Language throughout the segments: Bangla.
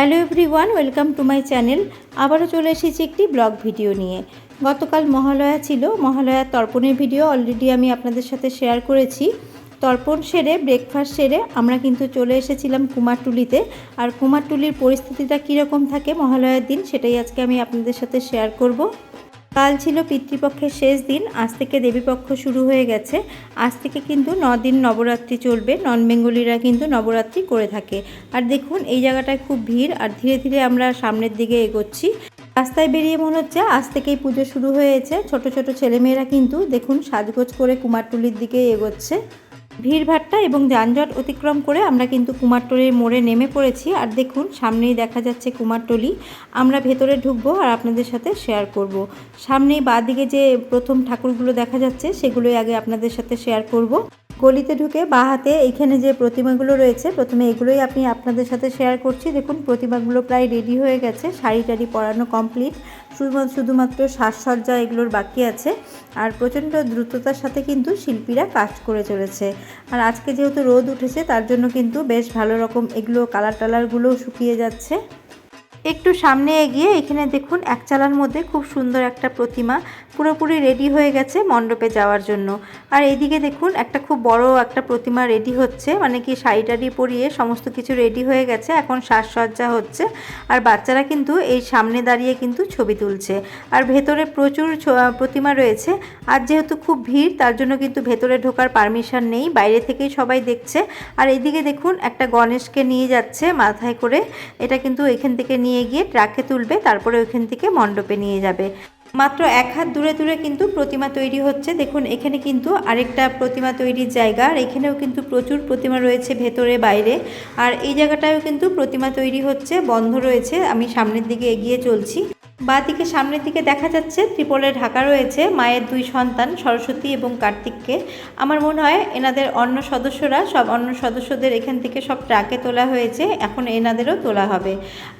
Hello everyone, welcome to my channel. আবারও চলে এসেছি একটি ব্লগ ভিডিও নিয়ে। গতকাল মহালয়া ছিল মহালয়ার তর্পণের ভিডিও অলরেডি আমি আপনাদের সাথে শেয়ার করেছি। তর্পণ সেরে ব্রেকফাস্ট সেরে আমরা কিন্তু চলে এসেছিলাম কুমারটুলিতে। আর কুমারটুলির পরিস্থিতিটা কীরকম থাকে মহালয়ার দিন, সেটাই আজকে আমি আপনাদের সাথে শেয়ার করব। কাল ছিল পিতৃপক্ষের শেষ দিন। আজ থেকে দেবীপক্ষ শুরু হয়ে গেছে। আজ থেকে কিন্তু দিন নবরাত্রি চলবে। নন বেঙ্গলিরা কিন্তু নবরাত্রি করে থাকে। আর দেখুন, এই জায়গাটায় খুব ভিড় আর ধীরে ধীরে আমরা সামনের দিকে এগোচ্ছি। রাস্তায় বেরিয়ে মনে হচ্ছে আজ থেকেই পুজো শুরু হয়েছে। ছোট ছোট ছেলেমেয়েরা কিন্তু দেখুন, সাজগোজ করে কুমারটুলির দিকে এগোচ্ছে। ভিড়ভাট্টা এবং যানজট অতিক্রম করে আমরা কিন্তু কুমারটলির মোড়ে নেমে পড়েছি আর দেখুন, সামনেই দেখা যাচ্ছে কুমারটলি আমরা ভেতরে ঢুকবো আর আপনাদের সাথে শেয়ার করব। সামনেই বাঁদিকে যে প্রথম ঠাকুরগুলো দেখা যাচ্ছে, সেগুলোই আগে আপনাদের সাথে শেয়ার করব। গলিতে ঢুকে বা হাতে এখানে যে প্রতিমাগুলো রয়েছে, প্রথমে এগুলোই আমি আপনাদের সাথে শেয়ার করছি। দেখুন, প্রতিমাগুলো প্রায় রেডি হয়ে গেছে, শাড়ি টাড়ি পরানো কমপ্লিট শুধুমাত্র শুধুমাত্র সাজসজ্জা এগুলোর বাকি আছে। আর প্রচণ্ড দ্রুততার সাথে কিন্তু শিল্পীরা কাজ করে চলেছে। আর আজকে যেহেতু রোদ উঠেছে, তার জন্য কিন্তু বেশ ভালো রকম এগুলো কালার টালারগুলোও শুকিয়ে যাচ্ছে। একটু সামনে এগিয়ে এখানে দেখুন এক চালার মধ্যে খুব সুন্দর একটা প্রতিমা পুরোপুরি রেডি হয়ে গেছে মণ্ডপে যাওয়ার জন্য। আর এইদিকে দেখুন একটা খুব বড় একটা প্রতিমা রেডি হচ্ছে মানে কি শাড়ি টাড়ি পরিয়ে সমস্ত কিছু রেডি হয়ে গেছে, এখন সাজসজ্জা হচ্ছে। আর বাচ্চারা কিন্তু এই সামনে দাঁড়িয়ে কিন্তু ছবি তুলছে। আর ভেতরে প্রচুর প্রতিমা রয়েছে। আর যেহেতু খুব ভিড়, তার জন্য কিন্তু ভেতরে ঢোকার পারমিশন নেই, বাইরে থেকেই সবাই দেখছে। আর এইদিকে দেখুন একটা গণেশকে নিয়ে যাচ্ছে মাথায় করে। এটা কিন্তু এখান থেকে নিয়ে গিয়ে ট্রাকে তুলবে, তারপরে ওইখান থেকে মণ্ডপে নিয়ে যাবে। মাত্র এক হাত দূরে দূরে কিন্তু প্রতিমা তৈরি হচ্ছে। দেখুন, এখানে কিন্তু আরেকটা প্রতিমা তৈরির জায়গা, আর এখানেও কিন্তু প্রচুর প্রতিমা রয়েছে ভেতরে বাইরে। আর এই জায়গাটাও কিন্তু প্রতিমা তৈরি হচ্ছে, বন্ধ রয়েছে। আমি সামনের দিকে এগিয়ে চলছি। বা দিকে সামনের দিকে দেখা যাচ্ছে, ত্রিপলে ঢাকা রয়েছে, মায়ের দুই সন্তান, সরস্বতী এবং কার্তিককে। আমার মনে হয় এনাদের অন্য সদস্যরা, সব অন্য সদস্যদের এখান থেকে সব ট্রাকে তোলা হয়েছে, এখন এনাদেরও তোলা হবে।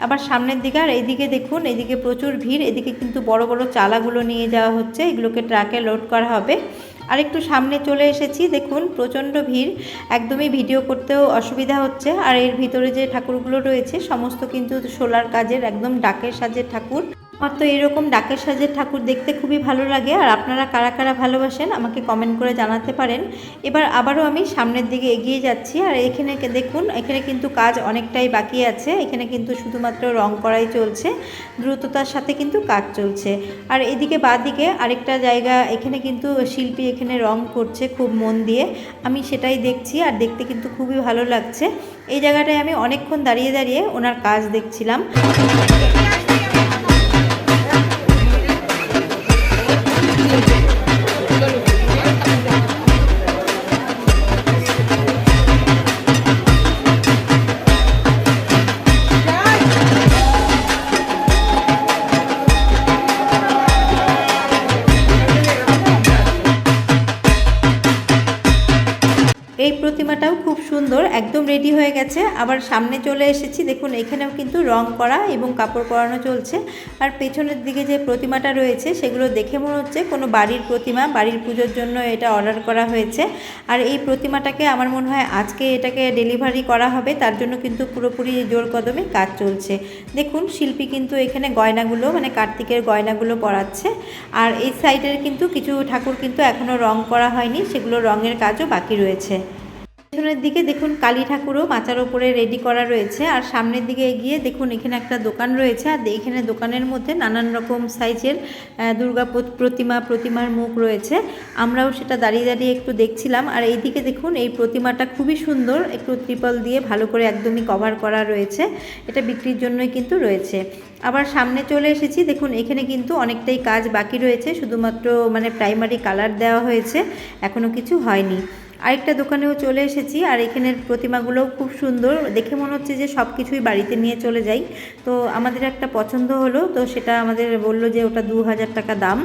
আবার সামনের দিকে আর এইদিকে দেখুন এদিকে প্রচুর ভিড়, এদিকে কিন্তু বড় বড় চালাগুলো নিয়ে যাওয়া হচ্ছে, এগুলোকে ট্রাকে লোড করা হবে। আর একটু সামনে চলে এসেছি, দেখুন প্রচণ্ড ভিড়, একদমই ভিডিও করতেও অসুবিধা হচ্ছে। আর এর ভিতরে যে ঠাকুরগুলো রয়েছে, সমস্ত কিন্তু সোলার কাজের একদম ডাকের সাজের ঠাকুর। আমার তো এরকম ডাকের সাজের ঠাকুর দেখতে খুবই ভালো লাগে, আর আপনারা কারা কারা ভালোবাসেন আমাকে কমেন্ট করে জানাতে পারেন। এবার আবারও আমি সামনের দিকে এগিয়ে যাচ্ছি, আর এখানে দেখুন, এখানে কিন্তু কাজ অনেকটাই বাকি আছে, এখানে কিন্তু শুধুমাত্র রং করাই চলছে, দ্রুততার সাথে কিন্তু কাজ চলছে। আর এদিকে দিকে আরেকটা জায়গা, এখানে কিন্তু শিল্পী এখানে রং করছে খুব মন দিয়ে, আমি সেটাই দেখছি, আর দেখতে কিন্তু খুবই ভালো লাগছে। এই জায়গাটায় আমি অনেকক্ষণ দাঁড়িয়ে দাঁড়িয়ে ওনার কাজ দেখছিলাম। একদম রেডি হয়ে গেছে। আবার সামনে চলে এসেছি। দেখুন, এখানেও কিন্তু রং করা এবং কাপড় পরানো চলছে। আর পেছনের দিকে যে প্রতিমাটা রয়েছে, সেগুলো দেখে মনে হচ্ছে কোনো বাড়ির প্রতিমা। বাড়ির পুজোর জন্য এটা অর্ডার করা হয়েছে। আর এই প্রতিমাটাকে আমার মনে হয় আজকে এটাকে ডেলিভারি করা হবে। তার জন্য কিন্তু পুরোপুরি জোর কদমে কাজ চলছে। দেখুন, শিল্পী কিন্তু এখানে গয়নাগুলো মানে কার্তিকের গয়নাগুলো পরাচ্ছে। আর এই সাইডের কিন্তু কিছু ঠাকুর কিন্তু এখনও রং করা হয়নি। সেগুলো রঙের কাজও বাকি রয়েছে। পেছনের দিকে দেখুন কালী ঠাকুরও মাচার ওপরে রেডি করা রয়েছে। আর সামনের দিকে এগিয়ে দেখুন এখানে একটা দোকান রয়েছে। আর এখানে দোকানের মধ্যে নানান রকম সাইজের দুর্গা প্রতিমা, প্রতিমার মুখ রয়েছে। আমরাও সেটা দাঁড়িয়ে দাঁড়িয়ে একটু দেখছিলাম। আর এইদিকে দেখুন এই প্রতিমাটা খুবই সুন্দর। একটু ত্রিপল দিয়ে ভালো করে একদমই কভার করা রয়েছে। এটা বিক্রির জন্যই কিন্তু রয়েছে। আবার সামনে চলে এসেছি। দেখুন এখানে কিন্তু অনেকটাই কাজ বাকি রয়েছে। শুধুমাত্র মানে প্রাইমারি কালার দেওয়া হয়েছে। এখনও কিছু হয়নি। আরেকটা দোকানেও চলে এসেছি আর এখানের প্রতিমাগুলোও খুব সুন্দর। দেখে মনে হচ্ছে যে সব কিছুই বাড়িতে নিয়ে চলে যাই। তো আমাদের একটা পছন্দ হলো, তো সেটা আমাদের বলল যে ওটা দু হাজার টাকা দাম।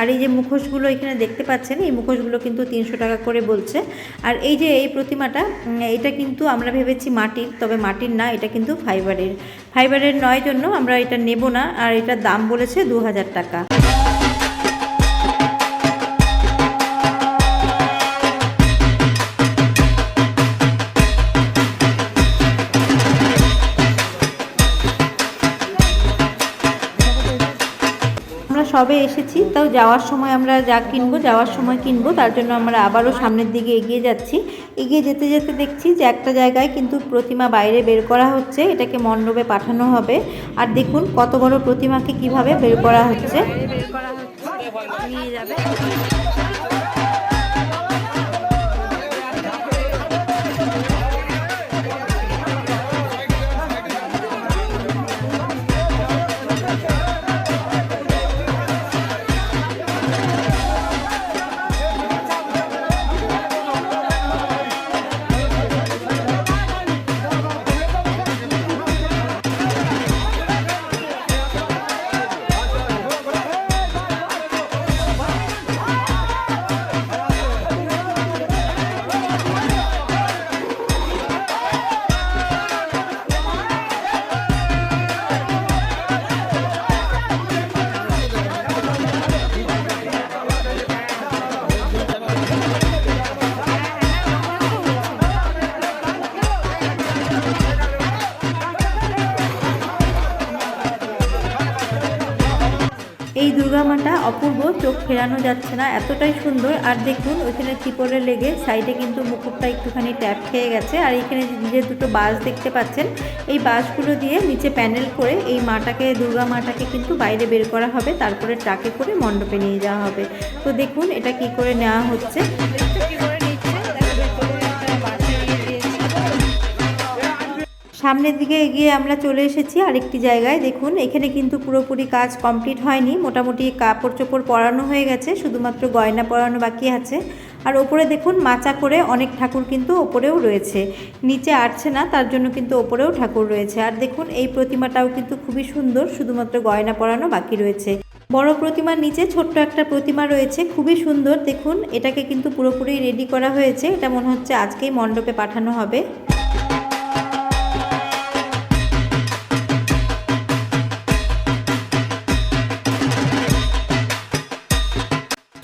আর এই যে মুখোশগুলো এখানে দেখতে পাচ্ছেন, এই মুখোশগুলো কিন্তু তিনশো টাকা করে বলছে। আর এই যে এই প্রতিমাটা এটা কিন্তু আমরা ভেবেছি মাটির, তবে মাটির না, এটা কিন্তু ফাইবারের। ফাইবারের নয় জন্য আমরা এটা নেব না, আর এটার দাম বলেছে দু হাজার টাকা। সবে এসেছি? তাও যাওয়ার সময় আমরা যা কিনবো, যাওয়ার সময় কিনবো। তার জন্য আমরা আবারও সামনের দিকে এগিয়ে যাচ্ছি। এগিয়ে যেতে যেতে দেখছি যে একটা জায়গায় কিন্তু প্রতিমা বাইরে বের করা হচ্ছে। এটাকে মণ্ডপে পাঠানো হবে। আর দেখুন কত বড় প্রতিমাকে কীভাবে বের করা হচ্ছে। নিয়ে যাবে দুর্গা মাটা অপূর্ব, চোখ ফেরানো যাচ্ছে না, এতটাই সুন্দর। আর দেখুন, ওইখানে চিপরে লেগে সাইডে কিন্তু মুকুটটা একটুখানি ট্যাপ খেয়ে গেছে। আর এখানে যে দুটো বাস দেখতে পাচ্ছেন, এই বাসগুলো দিয়ে নিচে প্যানেল করে এই মাটাকে দুর্গা মাটাকে কিন্তু বাইরে বের করা হবে। তারপরে ট্রাকে করে মণ্ডপে নিয়ে যাওয়া হবে। তো দেখুন, এটা কি করে নেওয়া হচ্ছে। সামনের দিকে এগিয়ে আমরা চলে এসেছি আরেকটি জায়গায়। দেখুন, এখানে কিন্তু পুরোপুরি কাজ কমপ্লিট হয়নি। মোটামুটি কাপড় চোপড় পরানো হয়ে গেছে, শুধুমাত্র গয়না পরানো বাকি আছে। আর ওপরে দেখুন, মাচা করে অনেক ঠাকুর কিন্তু ওপরেও রয়েছে। নিচে আটছে না, তার জন্য কিন্তু ওপরেও ঠাকুর রয়েছে। আর দেখুন, এই প্রতিমাটাও কিন্তু খুবই সুন্দর, শুধুমাত্র গয়না পরানো বাকি রয়েছে। বড় প্রতিমার নিচে ছোট্ট একটা প্রতিমা রয়েছে, খুবই সুন্দর। দেখুন, এটাকে কিন্তু পুরোপুরি রেডি করা হয়েছে। এটা মনে হচ্ছে আজকেই মণ্ডপে পাঠানো হবে।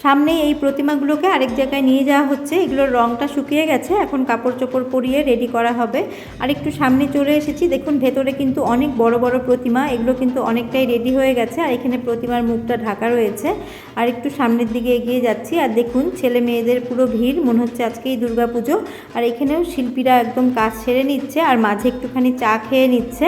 সামনে এই প্রতিমাগুলোকে আরেক জায়গায় নিয়ে যাওয়া হচ্ছে। এগুলোর রংটা শুকিয়ে গেছে, এখন কাপড় চোপড় পরিয়ে রেডি করা হবে। আর একটু সামনে চলে এসেছি, দেখুন ভেতরে কিন্তু অনেক বড় বড় প্রতিমা, এগুলো কিন্তু অনেকটাই রেডি হয়ে গেছে আর এখানে প্রতিমার মুখটা ঢাকা রয়েছে। আর একটু সামনের দিকে এগিয়ে যাচ্ছি আর দেখুন ছেলে মেয়েদের পুরো ভিড়, মনে হচ্ছে আজকেই দুর্গা পুজো আর এখানেও শিল্পীরা একদম কাজ সেরে নিচ্ছে আর মাঝে একটুখানি চা খেয়ে নিচ্ছে।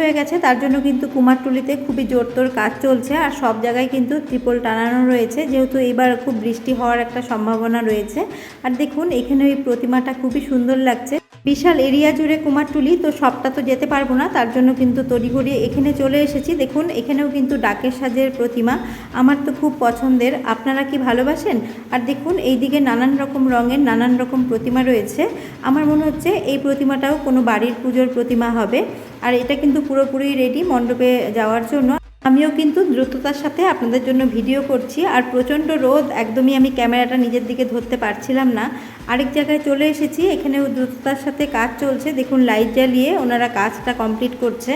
হয়ে গেছে, তার জন্য কিন্তু কুমারটুলিতে খুবই জোরতোর কাজ চলছে আর সব জায়গায় কিন্তু ত্রিপল টানানো রয়েছে। যেহেতু এবার খুব বৃষ্টি হওয়ার একটা সম্ভাবনা রয়েছে। আর দেখুন, এখানে ওই প্রতিমাটা খুবই সুন্দর লাগছে। বিশাল এরিয়া জুড়ে কুমারটুলি, তো সবটা তো যেতে পারব না, তার জন্য কিন্তু তড়িঘড়ি এখানে চলে এসেছি। দেখুন, এখানেও কিন্তু ডাকের সাজের প্রতিমা, আমার তো খুব পছন্দের। আপনারা কি ভালোবাসেন? আর দেখুন, এইদিকে নানান রকম রঙের নানান রকম প্রতিমা রয়েছে। আমার মনে হচ্ছে এই প্রতিমাটাও কোনো বাড়ির পুজোর প্রতিমা হবে। আর এটা কিন্তু পুরোপুরি রেডি মণ্ডপে যাওয়ার জন্য। আমিও কিন্তু দ্রুততার সাথে আপনাদের জন্য ভিডিও করছি আর প্রচণ্ড রোদ, একদমই আমি ক্যামেরাটা নিজের দিকে ধরতে পারছিলাম না। আরেক জায়গায় চলে এসেছি, এখানেও দ্রুততার সাথে কাজ চলছে। দেখুন, লাইট জ্বালিয়ে ওনারা কাজটা কমপ্লিট করছে।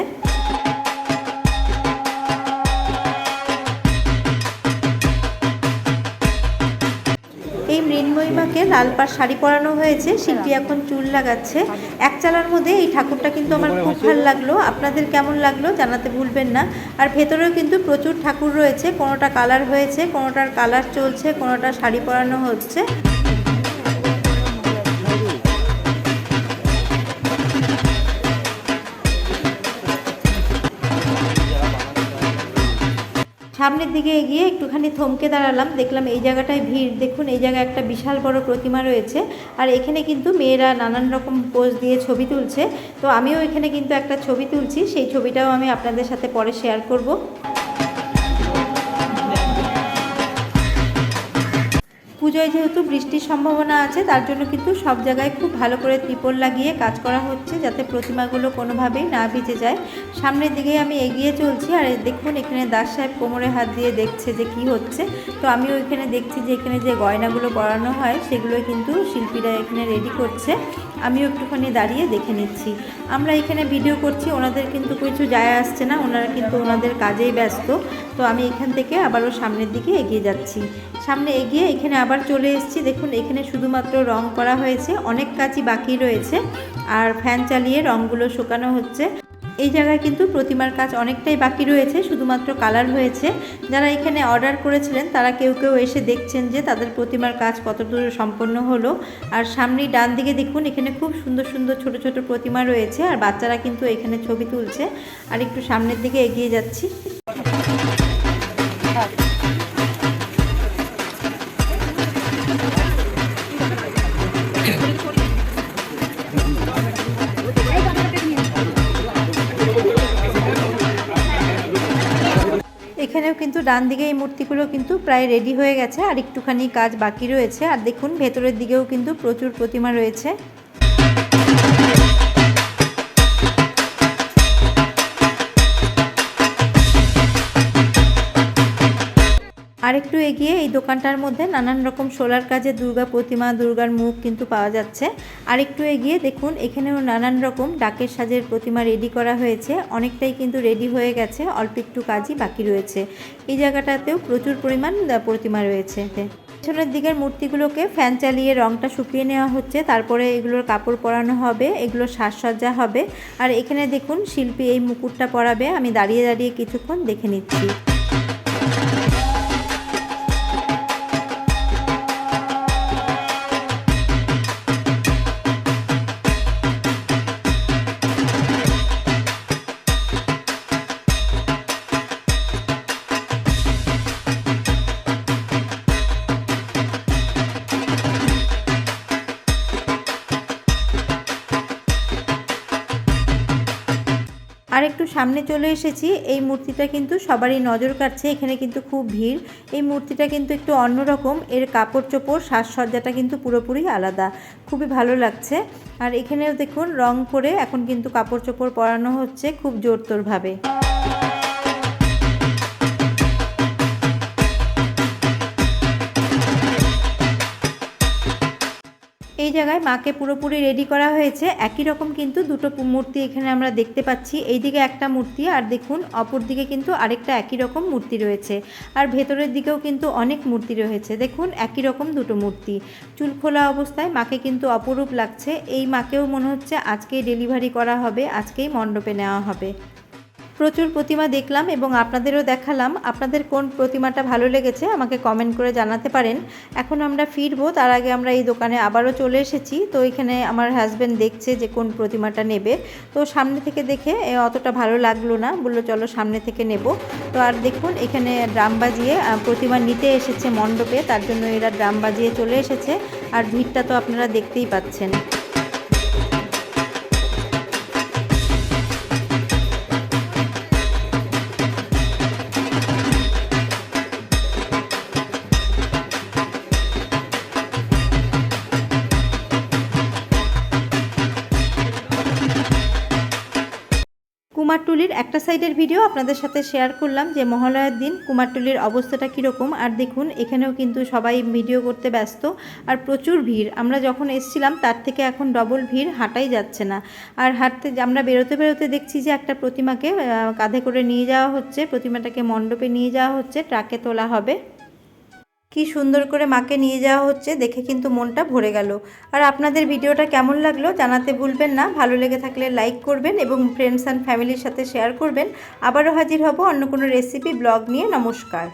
মৃন্ময়ীমাকে লাল পাড় শাড়ি পরানো হয়েছে শিল্পী এখন চুল লাগাচ্ছে। এক চালার মধ্যে এই ঠাকুরটা কিন্তু আমার খুব ভালো লাগল। আপনাদের কেমন লাগল জানাতে ভুলবেন না। আর ভেতরেও কিন্তু প্রচুর ঠাকুর রয়েছে, কোনোটা কালার হয়েছে, কোনোটার কালার চলছে, কোনোটা শাড়ি পরানো হচ্ছে। সামনের দিকে এগিয়ে একটুখানি থমকে দাঁড়ালাম, দেখলাম এই জায়গাটায় ভিড়। দেখুন, এই জায়গায় একটা বিশাল বড় প্রতিমা রয়েছে আর এখানে কিন্তু মেয়েরা নানান রকম পোজ দিয়ে ছবি তুলছে। তো আমিও এখানে কিন্তু একটা ছবি তুলছি, সেই ছবিটাও আমি আপনাদের সাথে পরে শেয়ার করব। পুজোয় যেহেতু বৃষ্টির সম্ভাবনা আছে, তার জন্য কিন্তু সব জায়গায় খুব ভালো করে ত্রিপল লাগিয়ে কাজ করা হচ্ছে যাতে প্রতিমাগুলো কোনোভাবেই না ভিজে যায়। সামনের দিকেই আমি এগিয়ে চলছি আর দেখুন এখানে দাস সাহেব কোমরে হাত দিয়ে দেখছে যে কি হচ্ছে। তো আমি ওইখানে দেখছি যে এখানে যে গয়নাগুলো পরানো হয় সেগুলো কিন্তু শিল্পীরা এখানে রেডি করছে। আমিও একটুখানি দাঁড়িয়ে দেখে নিচ্ছি। আমরা এখানে ভিডিও করছি, ওনাদের কিন্তু কিছু যায় আসছে না, ওনারা কিন্তু ওনাদের কাজেই ব্যস্ত। তো আমি এখান থেকে আবারও সামনের দিকে এগিয়ে যাচ্ছি। সামনে এগিয়ে এখানে আবার চলে এসেছি। দেখুন, এখানে শুধুমাত্র রং করা হয়েছে, অনেক কাজই বাকি রয়েছে। আর ফ্যান চালিয়ে রঙগুলো শুকানো হচ্ছে। এই জায়গায় কিন্তু প্রতিমার কাজ অনেকটাই বাকি রয়েছে, শুধুমাত্র কালার হয়েছে। যারা এখানে অর্ডার করেছিলেন, তারা কেউ কেউ এসে দেখছেন যে তাদের প্রতিমার কাজ কতদূর সম্পন্ন হলো। আর সামনেই ডান দিকে দেখুন, এখানে খুব সুন্দর সুন্দর ছোট ছোট প্রতিমা রয়েছে, আর বাচ্চারা কিন্তু এখানে ছবি তুলছে। আর একটু সামনের দিকে এগিয়ে যাচ্ছি। কিন্তু ডান দিকে এই মূর্তিগুলো কিন্তু প্রায় রেডি হয়ে গেছে, আর একটুখানি কাজ বাকি রয়েছে। আর দেখুন, ভেতরের দিকেও কিন্তু প্রচুর প্রতিমা রয়েছে। আরেকটু এগিয়ে এই দোকানটার মধ্যে নানান রকম সোলার কাজে দুর্গা প্রতিমা, দুর্গার মুখ কিন্তু পাওয়া যাচ্ছে। আরেকটু এগিয়ে দেখুন, এখানেও নানান রকম ডাকের সাজের প্রতিমা রেডি করা হয়েছে। অনেকটাই কিন্তু রেডি হয়ে গেছে, অল্প একটু কাজই বাকি রয়েছে। এই জায়গাটাতেও প্রচুর পরিমাণ প্রতিমা রয়েছে। পেছনের দিকের মূর্তিগুলোকে ফ্যান চালিয়ে রংটা শুকিয়ে নেওয়া হচ্ছে। তারপরে এগুলোর কাপড় পরানো হবে, এগুলোর সাজসজ্জা হবে। আর এখানে দেখুন, শিল্পী এই মুকুটটা পরাবে। আমি দাঁড়িয়ে দাঁড়িয়ে কিছুক্ষণ দেখে নিচ্ছি। সামনে চলে এসেছি। এই মূর্তিটা কিন্তু সবারই নজর কাটছে এখানে কিন্তু খুব ভিড়। এই মূর্তিটা কিন্তু একটু অন্যরকম, এর কাপড় চোপড় সাজসজ্জাটা কিন্তু পুরোপুরি আলাদা। খুবই ভালো লাগছে। আর এখানেও দেখুন, রং করে এখন কিন্তু কাপড় চোপড় পরানো হচ্ছে খুব জোরতোরভাবে। জায়গায় মাকে পুরোপুরি রেডি করা হয়েছে। একই রকম কিন্তু দুটো মূর্তি এখানে আমরা দেখতে পাচ্ছি। এইদিকে একটা মূর্তি আর দেখুন, অপর দিকে কিন্তু আরেকটা একই রকম মূর্তি রয়েছে। আর ভেতরের দিকেও কিন্তু অনেক মূর্তি রয়েছে। দেখুন, একই রকম দুটো মূর্তি। চুল খোলা অবস্থায় মাকে কিন্তু অপরূপ লাগছে। এই মাকেও মনে হচ্ছে আজকেই ডেলিভারি করা হবে, আজকেই মণ্ডপে নেওয়া হবে। প্রচুর প্রতিমা দেখলাম এবং আপনাদেরও দেখালাম। আপনাদের কোন প্রতিমাটা ভালো লেগেছে আমাকে কমেন্ট করে জানাতে পারেন। এখন আমরা ফিরবো, তার আগে আমরা এই দোকানে আবারও চলে এসেছি। তো এখানে আমার হাজব্যান্ড দেখছে যে কোন প্রতিমাটা নেবে। তো সামনে থেকে দেখে অতটা ভালো লাগল না, বলল চলো সামনে থেকে নেব। তো আর দেখুন, এখানে ড্রাম বাজিয়ে প্রতিমা নিতে এসেছে মণ্ডপে, তার জন্য এরা ড্রাম বাজিয়ে চলে এসেছে। আর ভিড়টা তো আপনারা দেখতেই পাচ্ছেন। কুমারটুলির একটা সাইডের ভিডিও আপনাদের সাথে শেয়ার করলাম যে মহালয়ার দিন কুমারটুলির অবস্থাটা কীরকম। আর দেখুন, এখানেও কিন্তু সবাই ভিডিও করতে ব্যস্ত আর প্রচুর ভিড়। আমরা যখন এসছিলাম, তার থেকে এখন ডবল ভিড়, হাঁটাই যাচ্ছে না। আর হাঁটতে, আমরা বেরোতে বেরোতে দেখছি যে একটা প্রতিমাকে কাঁধে করে নিয়ে যাওয়া হচ্ছে। প্রতিমাটাকে মণ্ডপে নিয়ে যাওয়া হচ্ছে, ট্রাকে তোলা হবে। কি সুন্দর করে মাকে নিয়ে যাওয়া হচ্ছে দেখে কিন্তু মনটা ভরে গেল। আর আপনাদের ভিডিওটা কেমন লাগল জানাতে ভুলবেন না। ভালো লেগে থাকলে লাইক করবেন এবং ফ্রেন্ডস অ্যান্ড ফ্যামিলির সাথে শেয়ার করবেন। আবারও হাজির হব অন্য কোনো রেসিপি ব্লগ নিয়ে। নমস্কার।